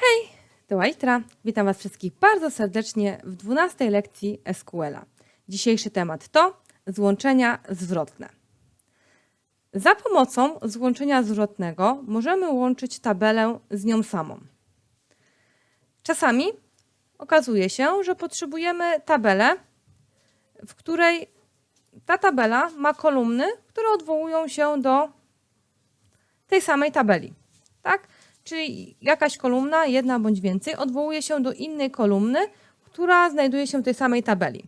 Hej, to Łajtra. Witam Was wszystkich bardzo serdecznie w 12 lekcji SQL-a. Dzisiejszy temat to złączenia zwrotne. Za pomocą złączenia zwrotnego możemy łączyć tabelę z nią samą. Czasami okazuje się, że potrzebujemy tabelę, w której ta tabela ma kolumny, które odwołują się do tej samej tabeli. Tak? Czyli jakaś kolumna, jedna bądź więcej, odwołuje się do innej kolumny, która znajduje się w tej samej tabeli.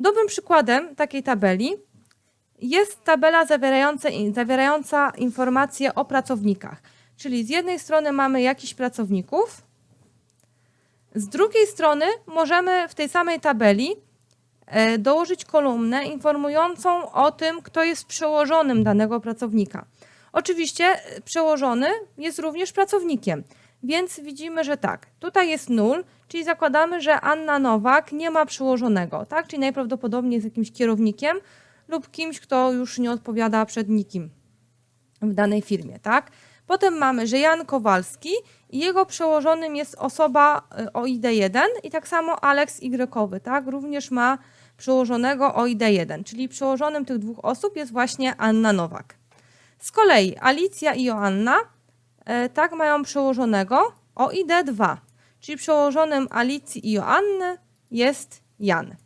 Dobrym przykładem takiej tabeli jest tabela zawierająca, zawierająca informacje o pracownikach. Czyli z jednej strony mamy jakichś pracowników, z drugiej strony możemy w tej samej tabeli e, dołożyć kolumnę informującą o tym, kto jest przełożonym danego pracownika. Oczywiście e, przełożony jest również pracownikiem, więc widzimy, że tak, tutaj jest nul, czyli zakładamy, że Anna Nowak nie ma przełożonego, tak? Czyli najprawdopodobniej jest jakimś kierownikiem lub kimś, kto już nie odpowiada przed nikim w danej firmie, tak? Potem mamy, że Jan Kowalski i jego przełożonym jest osoba y, o ID1 i tak samo Alex Y, tak? Również ma przełożonego o ID1, czyli przełożonym tych dwóch osób jest właśnie Anna Nowak. Z kolei Alicja i Joanna e, tak mają przełożonego o ID2, czyli przełożonym Alicji i Joanny jest Jan.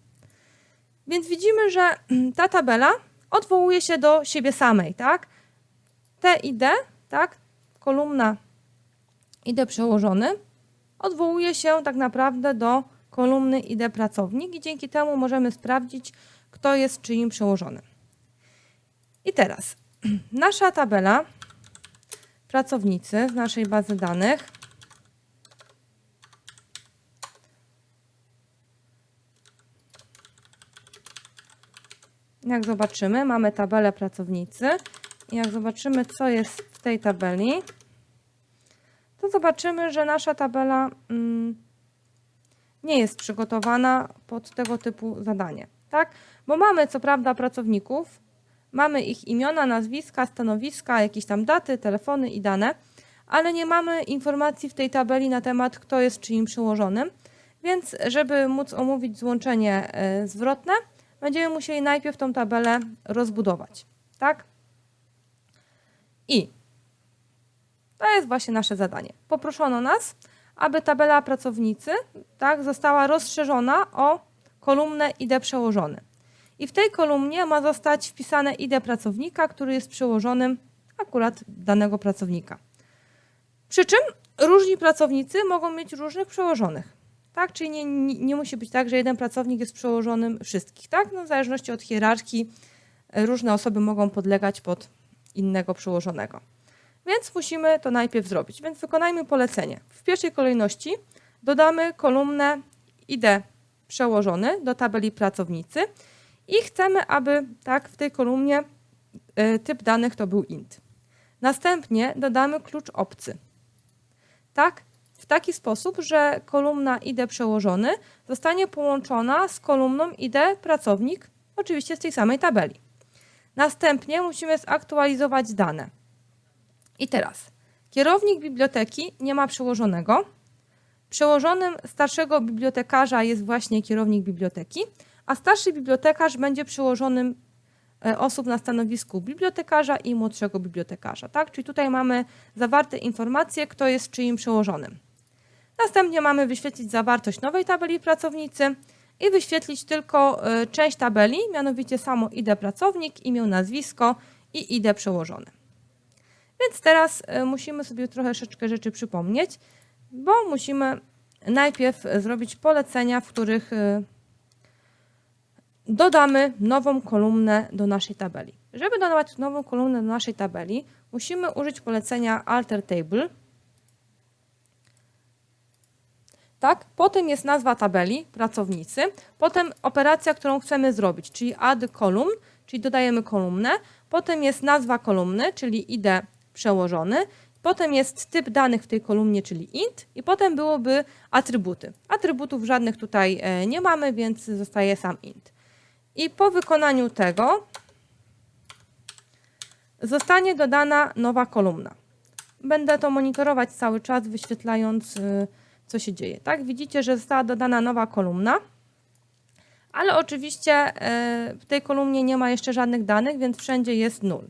Więc widzimy, że ta tabela odwołuje się do siebie samej, tak? Te ID, tak? Kolumna ID przełożony odwołuje się tak naprawdę do kolumny ID pracownik i dzięki temu możemy sprawdzić, kto jest czyim przełożonym. I teraz nasza tabela pracownicy z naszej bazy danych Jak zobaczymy, mamy tabelę pracownicy. I jak zobaczymy, co jest w tej tabeli, to zobaczymy, że nasza tabela mm, nie jest przygotowana pod tego typu zadanie. Tak? Bo mamy co prawda pracowników, mamy ich imiona, nazwiska, stanowiska, jakieś tam daty, telefony i dane, ale nie mamy informacji w tej tabeli na temat, kto jest czyim przełożonym. Więc, żeby móc omówić złączenie e, zwrotne, będziemy musieli najpierw tą tabelę rozbudować. Tak? I to jest właśnie nasze zadanie. Poproszono nas, aby tabela pracownicy tak, została rozszerzona o kolumnę ID przełożony. I w tej kolumnie ma zostać wpisane ID pracownika, który jest przełożonym akurat danego pracownika. Przy czym różni pracownicy mogą mieć różnych przełożonych. Tak? Czyli nie, nie, nie musi być tak, że jeden pracownik jest przełożonym wszystkich. Tak? No, w zależności od hierarchii e, różne osoby mogą podlegać pod innego przełożonego. Więc musimy to najpierw zrobić. Więc wykonajmy polecenie. W pierwszej kolejności dodamy kolumnę ID przełożony do tabeli pracownicy i chcemy, aby tak w tej kolumnie y, typ danych to był int. Następnie dodamy klucz obcy. Tak, w taki sposób, że kolumna ID przełożony zostanie połączona z kolumną ID pracownik, oczywiście z tej samej tabeli. Następnie musimy zaktualizować dane. I teraz kierownik biblioteki nie ma przełożonego. Przełożonym starszego bibliotekarza jest właśnie kierownik biblioteki, a starszy bibliotekarz będzie przełożonym e, osób na stanowisku bibliotekarza i młodszego bibliotekarza. Tak? Czyli tutaj mamy zawarte informacje, kto jest czyim przełożonym. Następnie mamy wyświetlić zawartość nowej tabeli pracownicy i wyświetlić tylko e, część tabeli, mianowicie samo ID pracownik, imię, nazwisko i ID przełożony. Więc teraz e, musimy sobie troszeczkę rzeczy przypomnieć, bo musimy najpierw zrobić polecenia, w których dodamy nową kolumnę do naszej tabeli. Żeby dodawać nową kolumnę do naszej tabeli, musimy użyć polecenia alter table. Tak, potem jest nazwa tabeli, pracownicy, potem operacja, którą chcemy zrobić, czyli add column, czyli dodajemy kolumnę, potem jest nazwa kolumny, czyli id przełożony, potem jest typ danych w tej kolumnie, czyli int i potem byłoby atrybuty. Atrybutów żadnych tutaj e, nie mamy, więc zostaje sam int. I po wykonaniu tego zostanie dodana nowa kolumna. będę to monitorować cały czas, wyświetlając, y, co się dzieje. Tak, widzicie, że została dodana nowa kolumna, ale oczywiście y, w tej kolumnie nie ma jeszcze żadnych danych, więc wszędzie jest 0.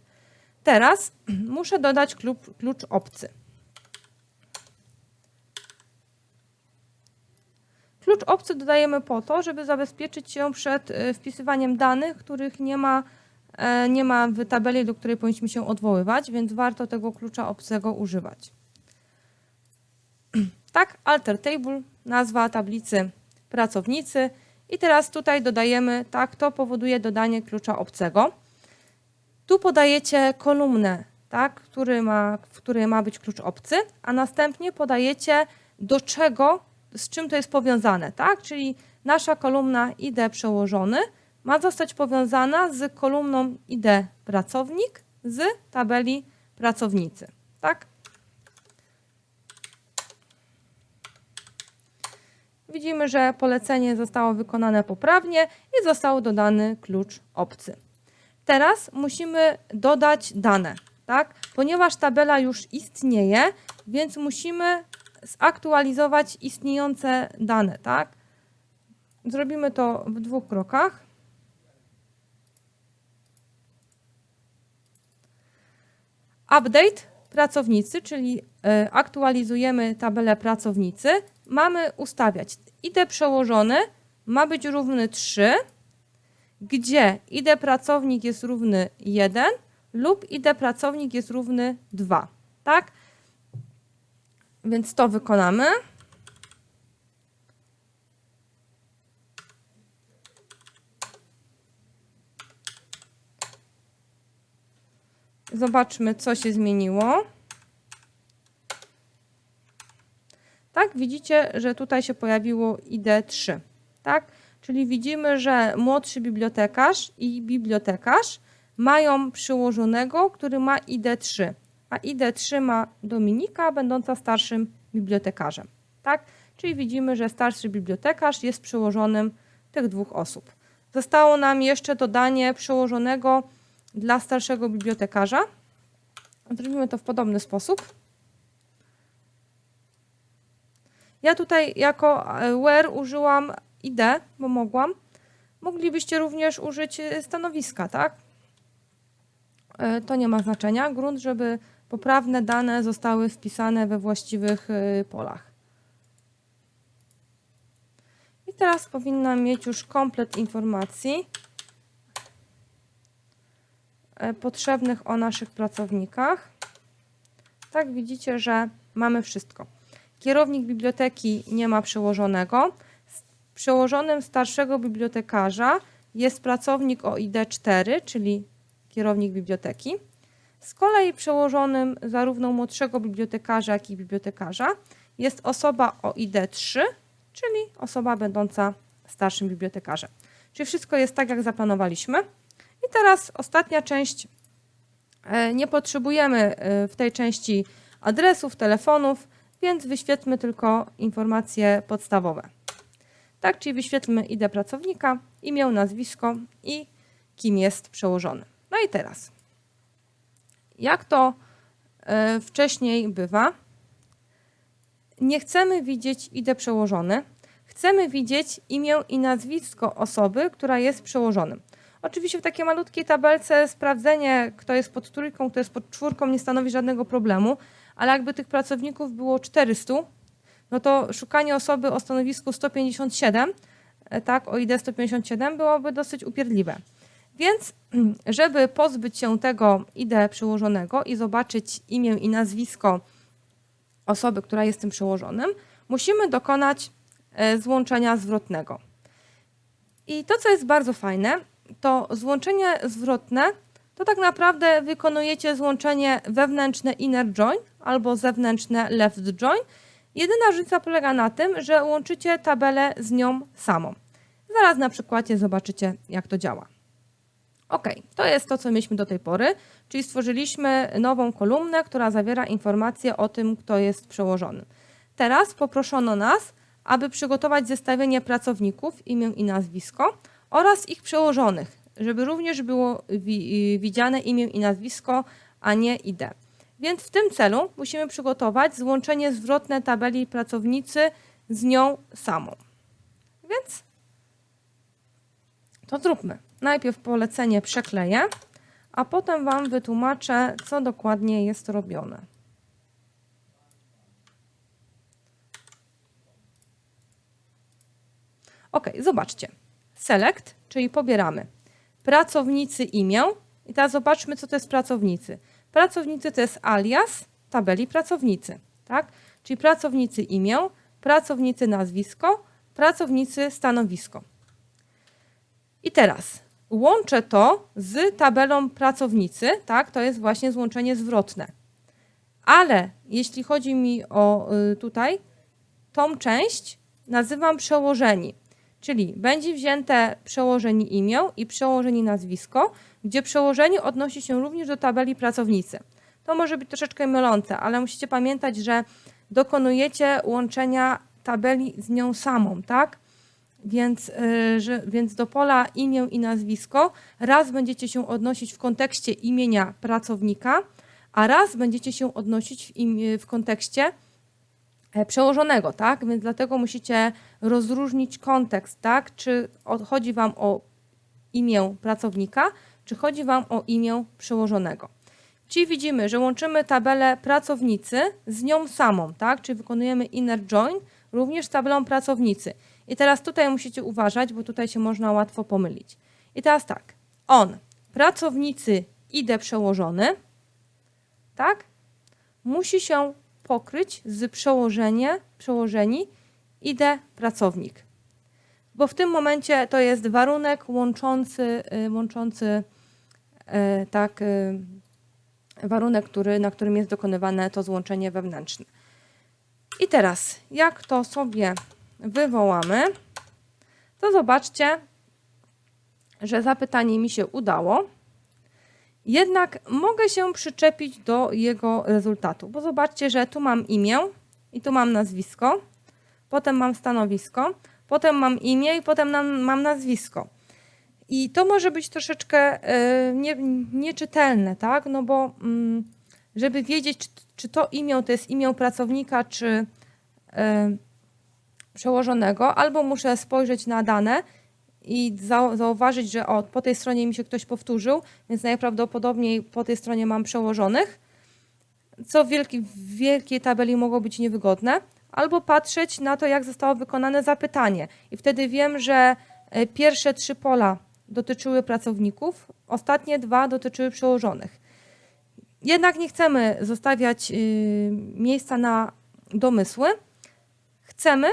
Teraz muszę dodać klucz, klucz obcy. Klucz obcy dodajemy po to, żeby zabezpieczyć się przed y, wpisywaniem danych, których nie ma, e, nie ma w tabeli, do której powinniśmy się odwoływać, więc warto tego klucza obcego używać. Tak, alter table, nazwa tablicy pracownicy i teraz tutaj dodajemy, tak, to powoduje dodanie klucza obcego. Tu podajecie kolumnę, tak, który ma, w której ma być klucz obcy, a następnie podajecie do czego, z czym to jest powiązane, tak? Czyli nasza kolumna ID przełożony ma zostać powiązana z kolumną ID pracownik z tabeli pracownicy, tak? Widzimy, że polecenie zostało wykonane poprawnie i został dodany klucz obcy. Teraz musimy dodać dane, tak? Ponieważ tabela już istnieje, więc musimy zaktualizować istniejące dane, tak? Zrobimy to w dwóch krokach. Update pracownicy, czyli y, aktualizujemy tabelę pracownicy. Mamy ustawiać ID przełożony ma być równy 3, gdzie ID pracownik jest równy 1 lub ID pracownik jest równy 2. Tak? Więc to wykonamy. Zobaczmy, co się zmieniło. Tak, widzicie, że tutaj się pojawiło ID3. Tak? Czyli widzimy, że młodszy bibliotekarz i bibliotekarz mają przyłożonego, który ma ID3 a ID3 ma Dominika, będąca starszym bibliotekarzem. Tak? Czyli widzimy, że starszy bibliotekarz jest przełożonym tych dwóch osób. Zostało nam jeszcze dodanie przełożonego dla starszego bibliotekarza. Zrobimy to w podobny sposób. Ja tutaj jako e, where użyłam ID, bo mogłam. Moglibyście również użyć e, stanowiska, tak? E, to nie ma znaczenia. Grunt, żeby poprawne dane zostały wpisane we właściwych y, polach. I teraz powinna mieć już komplet informacji e, potrzebnych o naszych pracownikach. Tak, widzicie, że mamy wszystko. Kierownik biblioteki nie ma przełożonego. Przełożonym starszego bibliotekarza jest pracownik o ID 4, czyli kierownik biblioteki. Z kolei przełożonym zarówno młodszego bibliotekarza, jak i bibliotekarza jest osoba o ID 3, czyli osoba będąca starszym bibliotekarzem. Czyli wszystko jest tak, jak zaplanowaliśmy. I teraz ostatnia część. E, nie potrzebujemy e, w tej części adresów, telefonów, więc wyświetlmy tylko informacje podstawowe. Tak, czyli wyświetlmy ID pracownika, imię, nazwisko i kim jest przełożony. No i teraz jak to e, wcześniej bywa, nie chcemy widzieć ID przełożony, chcemy widzieć imię i nazwisko osoby, która jest przełożonym. Oczywiście w takiej malutkiej tabelce sprawdzenie, kto jest pod trójką, kto jest pod czwórką, nie stanowi żadnego problemu, ale jakby tych pracowników było 400, no to szukanie osoby o stanowisku 157, e, tak, o ID 157 byłoby dosyć upierdliwe. Więc, żeby pozbyć się tego ID przełożonego i zobaczyć imię i nazwisko osoby, która jest tym przełożonym, musimy dokonać e, złączenia zwrotnego. I to, co jest bardzo fajne, to złączenie zwrotne to tak naprawdę wykonujecie złączenie wewnętrzne inner join albo zewnętrzne left join. Jedyna różnica polega na tym, że łączycie tabelę z nią samą. Zaraz na przykładzie zobaczycie, jak to działa. Ok, to jest to, co mieliśmy do tej pory, czyli stworzyliśmy nową kolumnę, która zawiera informacje o tym, kto jest przełożony. Teraz poproszono nas, aby przygotować zestawienie pracowników, imię i nazwisko oraz ich przełożonych, żeby również było wi widziane imię i nazwisko, a nie ID. Więc w tym celu musimy przygotować złączenie zwrotne tabeli pracownicy z nią samą. Więc to zróbmy. Najpierw polecenie przekleję, a potem Wam wytłumaczę, co dokładnie jest robione. Ok, zobaczcie. Select, czyli pobieramy pracownicy imię. I teraz zobaczmy, co to jest pracownicy. Pracownicy to jest alias tabeli pracownicy, tak? Czyli pracownicy imię, pracownicy nazwisko, pracownicy stanowisko. I teraz łączę to z tabelą pracownicy, tak? To jest właśnie złączenie zwrotne. Ale jeśli chodzi mi o y, tutaj tą część, nazywam przełożeni. Czyli będzie wzięte przełożenie imię i przełożenie nazwisko, gdzie przełożenie odnosi się również do tabeli pracownicy. To może być troszeczkę mylące, ale musicie pamiętać, że dokonujecie łączenia tabeli z nią samą, tak? Więc, yy, że, więc do pola imię i nazwisko raz będziecie się odnosić w kontekście imienia pracownika, a raz będziecie się odnosić w, im, w kontekście E, przełożonego, tak? Więc dlatego musicie rozróżnić kontekst, tak? Czy chodzi Wam o imię pracownika, czy chodzi Wam o imię przełożonego. Czyli widzimy, że łączymy tabelę pracownicy z nią samą, tak? Czyli wykonujemy inner join również z tabelą pracownicy. I teraz tutaj musicie uważać, bo tutaj się można łatwo pomylić. I teraz tak, on, pracownicy idę przełożony, tak? Musi się pokryć z przełożenie, przełożeni idę pracownik. Bo w tym momencie to jest warunek łączący, y, łączący y, tak, y, warunek, który, na którym jest dokonywane to złączenie wewnętrzne. I teraz, jak to sobie wywołamy, to zobaczcie, że zapytanie mi się udało. Jednak mogę się przyczepić do jego rezultatu, bo zobaczcie, że tu mam imię i tu mam nazwisko, potem mam stanowisko, potem mam imię i potem mam nazwisko. I to może być troszeczkę y, nie, nieczytelne, tak? No bo mm, żeby wiedzieć, czy, to imię to jest imię pracownika, czy y, przełożonego, albo muszę spojrzeć na dane i zauważyć, że o, po tej stronie mi się ktoś powtórzył, więc najprawdopodobniej po tej stronie mam przełożonych, co w w wielkiej tabeli mogło być niewygodne, albo patrzeć na to, jak zostało wykonane zapytanie. I wtedy wiem, że e, pierwsze trzy pola dotyczyły pracowników, ostatnie dwa dotyczyły przełożonych. Jednak nie chcemy zostawiać y, miejsca na domysły. Chcemy,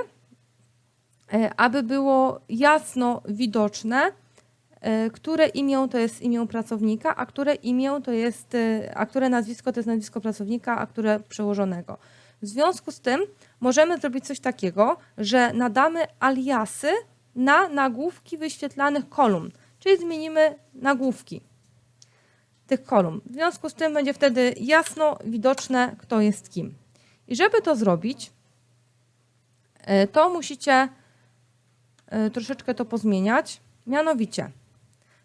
aby było jasno widoczne, e, które imię to jest imię pracownika, a które imię to jest, e, a które nazwisko to jest nazwisko pracownika, a które przełożonego. W związku z tym możemy zrobić coś takiego, że nadamy aliasy na nagłówki wyświetlanych kolumn, czyli zmienimy nagłówki tych kolumn. W związku z tym będzie wtedy jasno widoczne, kto jest kim. I żeby to zrobić, to musicie E, troszeczkę to pozmieniać. Mianowicie,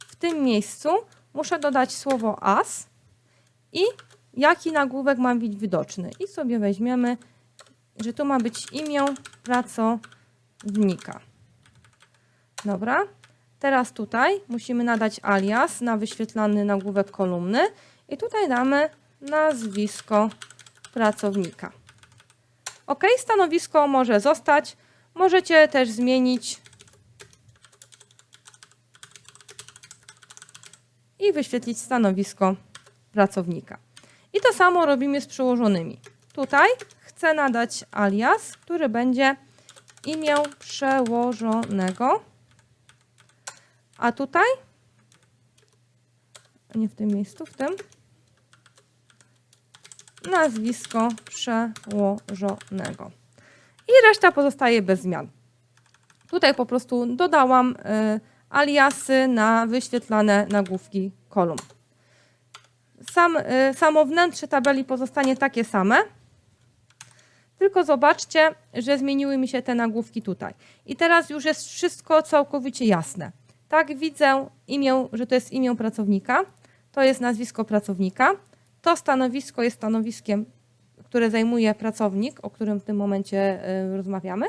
w tym miejscu muszę dodać słowo as i jaki nagłówek ma być widoczny. I sobie weźmiemy, że tu ma być imię pracownika. Dobra. Teraz tutaj musimy nadać alias na wyświetlany nagłówek kolumny i tutaj damy nazwisko pracownika. OK, stanowisko może zostać. Możecie też zmienić i wyświetlić stanowisko pracownika. I to samo robimy z przełożonymi. Tutaj chcę nadać alias, który będzie imię przełożonego, a tutaj, nie w tym miejscu, w tym, nazwisko przełożonego. I reszta pozostaje bez zmian. Tutaj po prostu dodałam y, aliasy na wyświetlane nagłówki kolumn. Sam, y, samo wnętrze tabeli pozostanie takie same, tylko zobaczcie, że zmieniły mi się te nagłówki tutaj. I teraz już jest wszystko całkowicie jasne. Tak, widzę imię, że to jest imię pracownika, to jest nazwisko pracownika, To stanowisko jest stanowiskiem, które zajmuje pracownik, o którym w tym momencie y, rozmawiamy,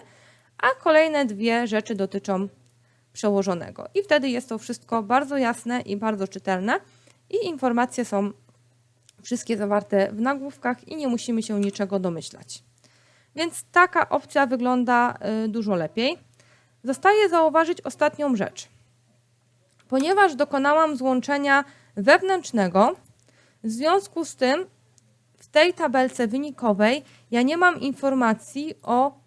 a kolejne dwie rzeczy dotyczą przełożonego. I wtedy jest to wszystko bardzo jasne i bardzo czytelne i informacje są wszystkie zawarte w nagłówkach i nie musimy się niczego domyślać. Więc taka opcja wygląda y, dużo lepiej. Zostaje zauważyć ostatnią rzecz. Ponieważ dokonałam złączenia wewnętrznego, w związku z tym w tej tabelce wynikowej ja nie mam informacji o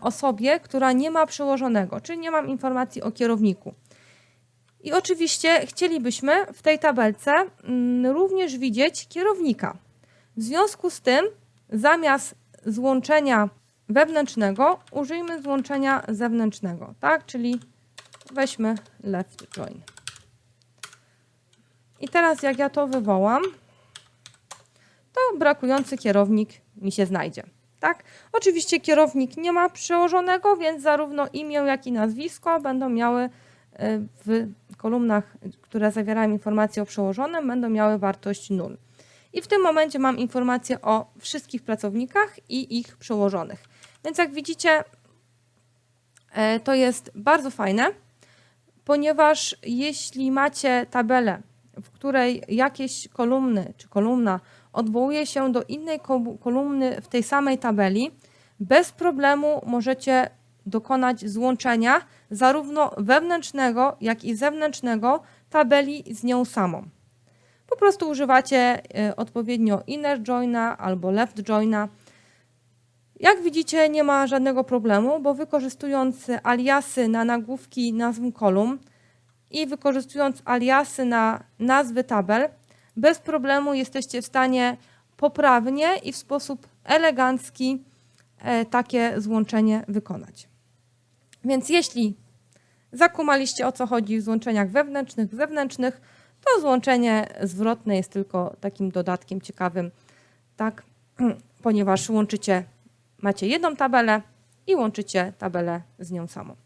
osobie, która nie ma przełożonego, czyli nie mam informacji o kierowniku. I oczywiście chcielibyśmy w tej tabelce mm, również widzieć kierownika. W związku z tym, zamiast złączenia wewnętrznego, użyjmy złączenia zewnętrznego, tak? Czyli weźmy left join. I teraz jak ja to wywołam, to brakujący kierownik mi się znajdzie. Tak? Oczywiście kierownik nie ma przełożonego, więc zarówno imię, jak i nazwisko będą miały y, w kolumnach, które zawierają informacje o przełożonym, będą miały wartość 0. I w tym momencie mam informacje o wszystkich pracownikach i ich przełożonych. Więc jak widzicie, e, to jest bardzo fajne, ponieważ jeśli macie tabelę, w której jakieś kolumny czy kolumna odwołuje się do innej ko- kolumny w tej samej tabeli, bez problemu możecie dokonać złączenia zarówno wewnętrznego, jak i zewnętrznego tabeli z nią samą. Po prostu używacie y, odpowiednio inner joina albo left joina. Jak widzicie, nie ma żadnego problemu, bo wykorzystując aliasy na nagłówki nazw kolumn i wykorzystując aliasy na nazwy tabel, bez problemu jesteście w stanie poprawnie i w sposób elegancki e, takie złączenie wykonać. Więc jeśli zakumaliście o co chodzi w złączeniach wewnętrznych, zewnętrznych, to złączenie zwrotne jest tylko takim dodatkiem ciekawym, tak, ponieważ łączycie, macie jedną tabelę i łączycie tabelę z nią samą.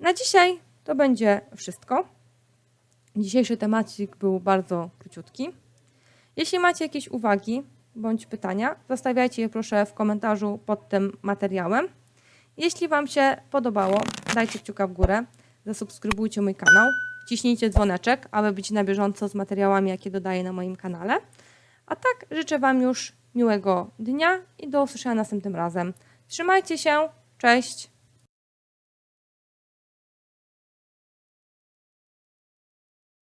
Na dzisiaj to będzie wszystko. Dzisiejszy temacik był bardzo króciutki. Jeśli macie jakieś uwagi bądź pytania, zostawiajcie je proszę w komentarzu pod tym materiałem. Jeśli Wam się podobało, dajcie kciuka w górę, zasubskrybujcie mój kanał, ciśnijcie dzwoneczek, aby być na bieżąco z materiałami, jakie dodaję na moim kanale. A tak życzę Wam już miłego dnia i do usłyszenia następnym razem. Trzymajcie się, cześć!